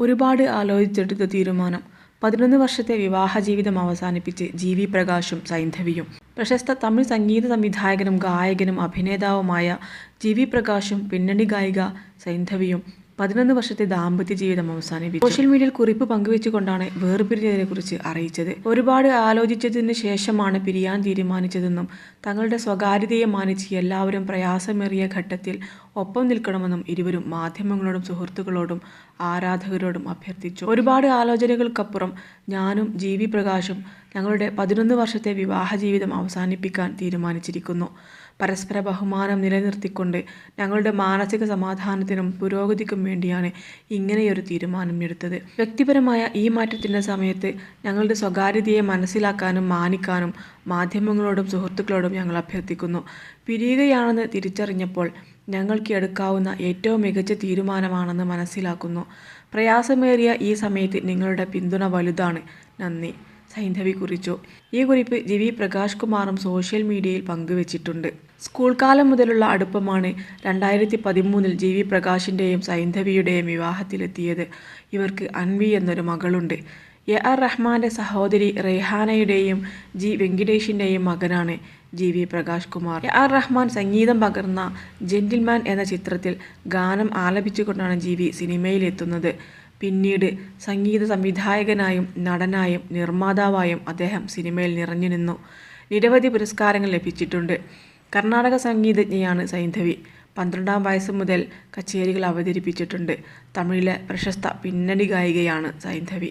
ഒരുപാട് ആലോചിച്ചെടുത്ത തീരുമാനം. പതിനൊന്ന് വർഷത്തെ വിവാഹ ജീവിതം അവസാനിപ്പിച്ച് ജി വി പ്രകാശും സൈന്ധവിയും. പ്രശസ്ത തമിഴ് സംഗീത സംവിധായകനും ഗായകനും അഭിനേതാവുമായ ജി വി പ്രകാശും പിന്നണി ഗായിക സൈന്ധവിയും പതിനൊന്ന് വർഷത്തെ ദാമ്പത്യ ജീവിതം അവസാനിപ്പിച്ചു. സോഷ്യൽ മീഡിയയിൽ കുറിപ്പ് പങ്കുവെച്ചുകൊണ്ടാണ് വേർപിരിഞ്ഞതിനെക്കുറിച്ച് അറിയിച്ചത്. ഒരുപാട് ആലോചിച്ചതിന് ശേഷമാണ് പിരിയാൻ തീരുമാനിച്ചതെന്നും തങ്ങളുടെ സ്വകാര്യതയെ മാനിച്ച് എല്ലാവരും പ്രയാസമേറിയ ഘട്ടത്തിൽ ഒപ്പം നിൽക്കണമെന്നും ഇരുവരും മാധ്യമങ്ങളോടും സുഹൃത്തുക്കളോടും ആരാധകരോടും അഭ്യർത്ഥിച്ചു. ഒരുപാട് ആലോചനകൾക്കപ്പുറം ഞാനും ജി വി പ്രകാശും ഞങ്ങളുടെ പതിനൊന്ന് വർഷത്തെ വിവാഹ ജീവിതം അവസാനിപ്പിക്കാൻ തീരുമാനിച്ചിരിക്കുന്നു. പരസ്പര ബഹുമാനം നിലനിർത്തിക്കൊണ്ട് ഞങ്ങളുടെ മാനസിക സമാധാനത്തിനും പുരോഗതിക്കും വേണ്ടിയാണ് ഇങ്ങനെയൊരു തീരുമാനം എടുത്തത് വ്യക്തിപരമായ ഈ മാറ്റത്തിന്റെ സമയത്ത് ഞങ്ങളുടെ സ്വകാര്യതയെ മനസ്സിലാക്കാനും മാനിക്കാനും മാധ്യമങ്ങളോടും സുഹൃത്തുക്കളോടും ഞങ്ങൾ അഭ്യർത്ഥിക്കുന്നു. പിരിയുകയാണെന്ന് തിരിച്ചറിഞ്ഞപ്പോൾ ഞങ്ങൾക്ക് എടുക്കാവുന്ന ഏറ്റവും മികച്ച തീരുമാനമാണെന്ന് മനസ്സിലാക്കുന്നു. പ്രയാസമേറിയ ഈ സമയത്ത് നിങ്ങളുടെ പിന്തുണ വലുതാണ്. നന്ദി. സൈന്ധവി കുറിച്ചു. ഈ കുറിപ്പ് ജി വി പ്രകാശ് കുമാറും സോഷ്യൽ മീഡിയയിൽ പങ്കുവച്ചിട്ടുണ്ട്. സ്കൂൾ കാലം മുതലുള്ള അടുപ്പമാണ് രണ്ടായിരത്തി പതിമൂന്നിൽ ജി വി പ്രകാശിന്റെയും സൈന്ധവിയുടെയും വിവാഹത്തിലെത്തിയത്. ഇവർക്ക് അൻവി എന്നൊരു മകളുണ്ട്. എ ആർ റഹ്മാന്റെ സഹോദരി റെയ്ഹാനയുടെയും ജി വെങ്കിടേഷിന്റെയും മകനാണ് G V Prakash Kumar A R Rahman സംഗീതം പകർന്ന ജെന്റിൽമാൻ എന്ന ചിത്രത്തിൽ ഗാനം ആലപിച്ചുകൊണ്ടാണ് ജി വി സിനിമയിലെത്തുന്നത്. പിന്നീട് സംഗീത സംവിധായകനായും നടനായും നിർമ്മാതാവായും അദ്ദേഹം സിനിമയിൽ നിറഞ്ഞു നിന്നു നിരവധി പുരസ്കാരങ്ങൾ ലഭിച്ചിട്ടുണ്ട്. കർണാടക സംഗീതജ്ഞയാണ് സൈന്ധവി. പന്ത്രണ്ടാം വയസ്സ് മുതൽ കച്ചേരികൾ അവതരിപ്പിച്ചിട്ടുണ്ട്. തമിഴിലെ പ്രശസ്ത പിന്നണി ഗായികയാണ് സൈന്ധവി.